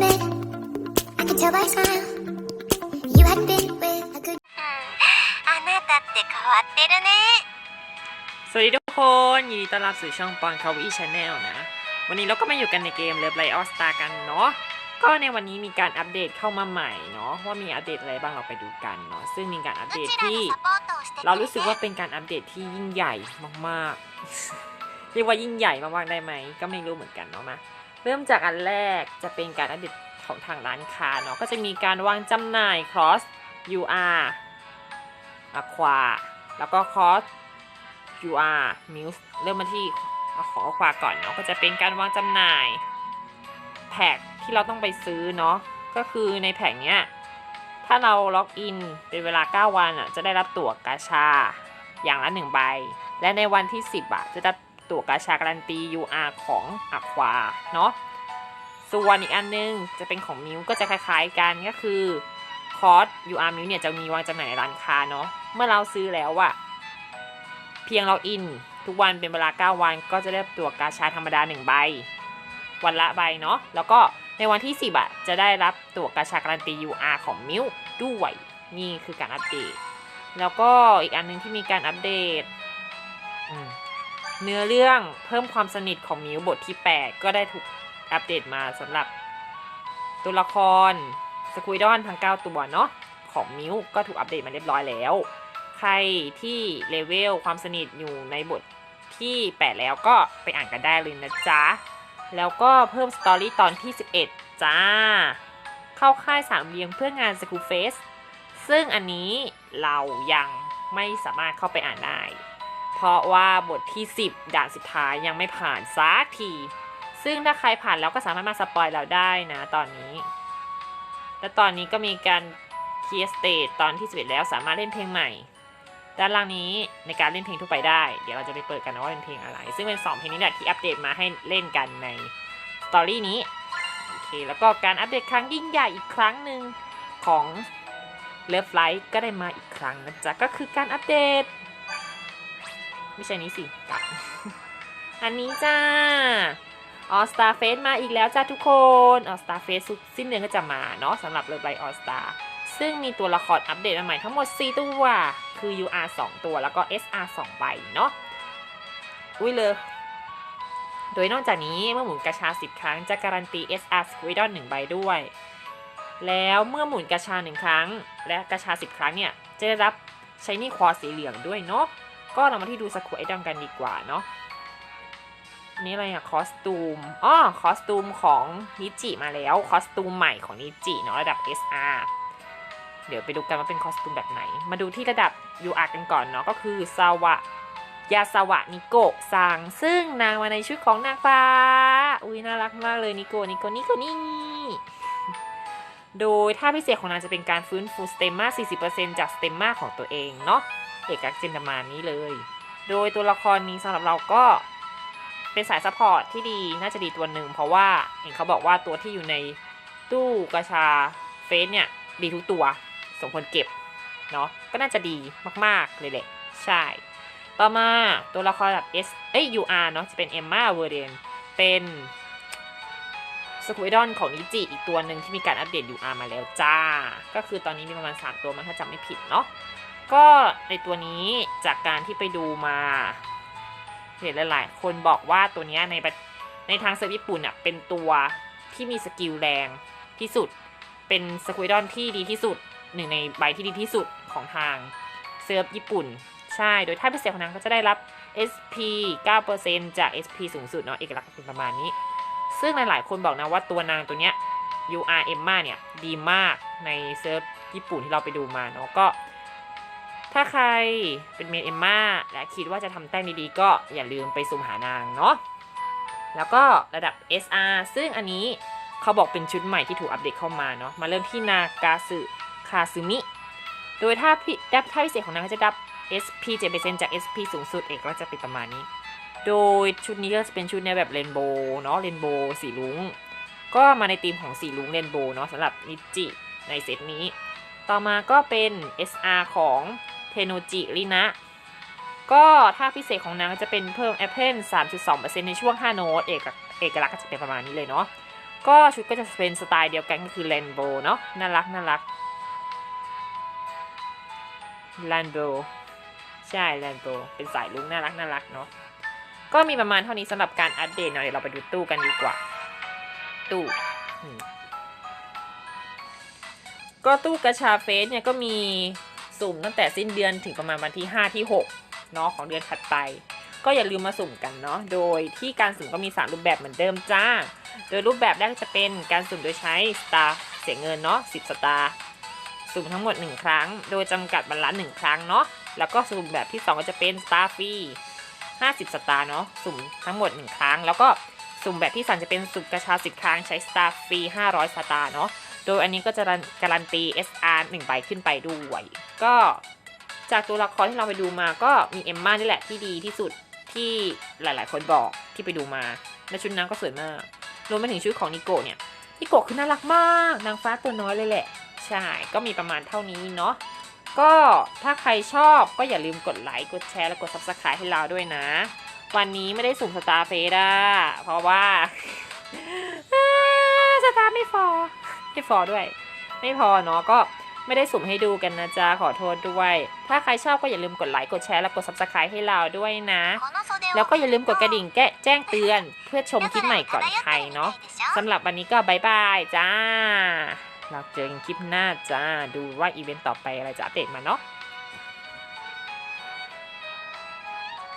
bed. I could tell by your smile. You hadn't been with a good あなたって変わってるね สวัสดีทุกคนยินดีต้อนรับสู่ช่องปอนคาวีชาแนลนะ วันนี้เราก็มาอยู่กันในเกมเลิฟไลออสตากันเนาะก็ในวันนี้มีการอัปเดตเข้ามาใหม่เนาะว่ามีอัปเดตอะไรบ้างเราไปดูกันเนาะซึ่งมีการอัป ど เดต ちら ที่ のサポートをしてく เรา れ รู้สึกว่า て เป็นการอัปเดตที่ยิ่งใหญ่มากๆ เรียกว่ายิ่งใหญ่มากๆได้ไหมก็ไม่รู้เหมือนกันเนาะมา เริ่มจากอันแรกจะเป็นการอัปเดตของทางร้านค้าเนาะก็จะมีการวางจำหน่าย cross UR Aqua แล้วก็ cross UR Muse เริ่มมาที่ของ Aqua ก่อนเนาะก็จะเป็นการวางจำหน่ายแพ็คที่เราต้องไปซื้อเนาะก็คือในแพ็คเนี้ยถ้าเราล็อกอินเป็นเวลา 9 วันอะจะได้รับตั๋วกาชาอย่างละ1ใบ และในวันที่ 10อะจะได้ ตั๋วกาชาการันตี UR ของอควาเนาะส่วนอีกอันนึงจะเป็นของมิวก็จะคล้ายๆกันก็คือคอร์ส UR มิวเนี่ยจะมีวางจำหน่ายในร้านค้าเนาะเมื่อเราซื้อแล้วอะเพียงล็อกอิน ทุกวันเป็นเวลา 9 วัน ก็จะได้ตั๋วกาชาธรรมดา 1 ใบ วันละใบเนาะแล้วก็ในวันที่ 10อะจะได้รับตั๋วกาชาการันตี UR ของมิวด้วยนี่คือการอัปเดต แล้วก็อีกอันหนึงที่มีการอัปเดต อืม เนื้อเรื่องเพิ่มความสนิทของมิวบทที่ 8 ก็ได้ถูกอัปเดตมาสำหรับ ตัวละครสควิดอนทั้ง 9 ตัวเนาะของมิวก็ถูกอัปเดตมาเรียบร้อยแล้ว ใครที่เลเวลความสนิทอยู่ในบทที่ 8 แล้วก็ไปอ่านกันได้เลยนะจ๊ะ แล้วก็เพิ่มสตอรี่ตอนที่ 11 จ้า เข้าค่ายสามเหลี่ยมเพื่องานสกูเฟสซึ่งอันนี้เรายังไม่สามารถเข้าไปอ่านได้ ราะว่าบทที่ 10 ด่านสุดท้ายยังไม่ผ่านสักที ซึ่งถ้าใครผ่านแล้วก็สามารถมาสปอยเราได้นะตอนนี้ และตอนนี้ก็มีการเคลียร์สเตจตอนที่11แล้วสามารถเล่นเพลงใหม่ ด้านล่างนี้ในการเล่นเพลงทั่วไปได้ เดี๋ยวเราจะไปเปิดกันนะว่าเป็นเพลงอะไร ซึ่งเป็น 2 เพลงนี้แหละที่อัปเดตมาให้เล่นกันในสตอรี่นี้โอเคแล้วก็การอัปเดตครั้งยิ่งใหญ่อีกครั้งหนึ่งของเลิฟไลท์ก็ได้มาอีกครั้งนะจ๊ะก็คือการอัปเดต ไม่ใช่นี้สิกลับ อันนี้จ้าออสตาเฟสมาอีกแล้วจ้าทุกคนออสตาเฟสสิ้นเดือนก็จะมาเนาะสำหรับเลิฟไลออสตาซึ่งมีตัวละครอัปเดตมาใหม่ทั้งหมด 4 ตัว คือ UR 2 ตัวแล้วก็ SR 2 ใบเนาะอุ้ยเลย โดยนอกจากนี้เมื่อหมุนกระชา 10 ครั้งจะการันตี SR Squidon 1ใบด้วย แล้วเมื่อหมุนกระชา 1 ครั้ง และกระชา 10 ครั้งเนี่ย จะได้รับใช้นี่คอสีเหลืองด้วยเนาะ ก็เรามาที่ดูสกูไอดอมกันดีกว่าเนาะนี่อะไรอะคอสตูมอ๋อคอสตูมของนิจิมาแล้วคอสตูมใหม่ของนิจิเนาะระดับ SR เดี๋ยวไปดูกันว่าเป็นคอสตูมแบบไหน มาดูที่ระดับ UR กันก่อนเนาะก็คือซาวะยาสวะนิโกะซังซึ่งนางมาในชุดของนางฟ้า อุ้ยน่ารักมากเลยนิโกะนิโกะนิโกะนี่โดยท่าพิเศษของนางจะเป็นการฟื้นฟูสเตมมา40%จากสเตมมาของตัวเองเนาะ เอกลักษณ์เจนดามานี้เลย โดยตัวละครนี้สำหรับเราก็เป็นสายซัพพอร์ตที่ดีน่าจะดีตัวหนึ่งเพราะว่าเห็นเขาบอกว่าตัวที่อยู่ในตู้กระชาเฟสเนี่ยดีทุกตัวสมควรเก็บเนาะก็น่าจะดีมากๆเลยแหละใช่ ต่อมาตัวละครแบบ S เอ้ย UR เนาะจะเป็นเอมมาเวอร์เดนเป็นสควิดอนของนิจิอีกตัวหนึ่งที่มีการอัปเดต UR มาแล้วจ้า ก็คือตอนนี้มีประมาณ 3 ตัวมันถ้าจำไม่ผิดเนาะ ก็ในตัวนี้จากการที่ไปดูมา เห็นหลาย ๆ คนบอกว่าตัวนี้ในในทางเซิร์ฟญี่ปุ่นอะเป็นตัวที่มีสกิลแรงที่สุด เป็นสควิดอนที่ดีที่สุดหนึ่งในใบที่ดีที่สุดของทางเซิร์ฟญี่ปุ่น ใช่ โดยท่าพิเศษของนางก็จะได้รับ SP 9%จาก SP สูงสุดเนาะเอกลักษณ์เป็นประมาณนี้ ซึ่งหลาย ๆ คนบอกนะว่าตัวนางตัวเนี้ย UR Emma เนี่ยดีมากในเซิร์ฟญี่ปุ่นที่เราไปดูมาเนาะก็ ถ้าใครเป็นเมนเอมมาและคิดว่าจะทำแต้มดีๆ ก็อย่าลืมไปสุ่มหานางเนาะแล้วก็ระดับ SR ซึ่งอันนี้เขาบอกเป็นชุดใหม่ที่ถูกอัปเดตเข้ามาเนาะมาเริ่มที่นากาสึคาซึมิ โดยถ้าพิดับท่าพิเศษของนางก็จะดับ SP 7%จาก SP สูงสุดเอกก็จะเป็นประมาณนี้ โดยชุดนี้ก็จะเป็นชุดในแบบเรนโบว์เนาะเรนโบว์สีลุงก็มาในธีมของสีลุงเรนโบว์เนาะสำหรับนิจิในเซตนี้ ต่อมาก็เป็น SR ของ เทโนจิรินะ ก็ถ้าพิเศษของนางจะเป็นเพิ่มแอปเปิล3.2%ในช่วง 5 โน้ตเอกเอกลักษณ์ก็จะเป็นประมาณนี้เลยเนาะ ก็ชุดก็จะเป็นสไตล์เดียวกันก็คือแลนโบเนาะ น่ารักน่ารักแลนโบใช่แลนโบเป็นสายลุงน่ารักน่ารักเนาะ ก็มีประมาณเท่านี้สำหรับการอัปเดตเนาะเดี๋ยวเราไปดูตู้กันดีกว่า ตู้ก็ตู้กระชาเฟสเนี่ยก็มี สุ่มตั้งแต่สิ้นเดือนถึงประมาณวันที่ 5 ที่6เนาะของเดือนถัดไป ก็อย่าลืมมาสุ่มกันเนาะโดยที่การสุ่มก็มี 3 รูปแบบเหมือนเดิมจ้า โดยรูปแบบแรกจะเป็นการสุ่มโดยใช้สตาร์เสียเงินเนาะ10 สตาร์สุ่มทั้งหมด 1 ครั้ง โดยจำกัดวันละ1ครั้งเนาะแล้วก็สุ่มแบบที่ 2 ก็จะเป็นสตาร์ฟรี50 สตาร์เนาะสุ่มทั้งหมด 1 ครั้ง แล้วก็สุ่มแบบที่3จะเป็นสุ่มกระชา10 ครั้งใช้สตาร์ฟรี500 สตาร์เนาะ โดยอันนี้ก็จะการันตี SR 1ใบขึ้นไปด้วย ก็จากตัวละครที่เราไปดูมาก็มีเอมมานี่แหละที่ดีที่สุดที่หลาย ๆ คนบอกที่ไปดูมาและชุดนางก็สวยมาก รวมไปถึงชุดของนิโกะเนี่ย นิโกะคือน่ารักมาก นางฟ้าตัวน้อยเลยแหละ ใช่ ก็มีประมาณเท่านี้เนาะ ก็ถ้าใครชอบก็อย่าลืมกดไลค์ กดแชร์ และกด subscribe ให้เราด้วยนะ วันนี้ไม่ได้สุ่มสตาร์เฟสอะเพราะว่าสตาร์ไม่พอ ที่ฟอด้วย ไม่พอเนาะก็ไม่ได้สุ่มให้ดูกันนะจ๊ะ ขอโทษด้วย ถ้าใครชอบก็อย่าลืมกดไลค์ กดแชร์ และกด subscribe ให้เราด้วยนะ แล้วก็อย่าลืมกดกระดิ่งแกะแจ้งเตือน เพื่อชมคลิปใหม่ก่อนใครเนาะสำหรับวันนี้ก็บายบายจ้า เราเจอกันคลิปหน้าจ้า ดูว่าอีเวนต์ต่อไปอะไรจะอัปเดตมาเนาะ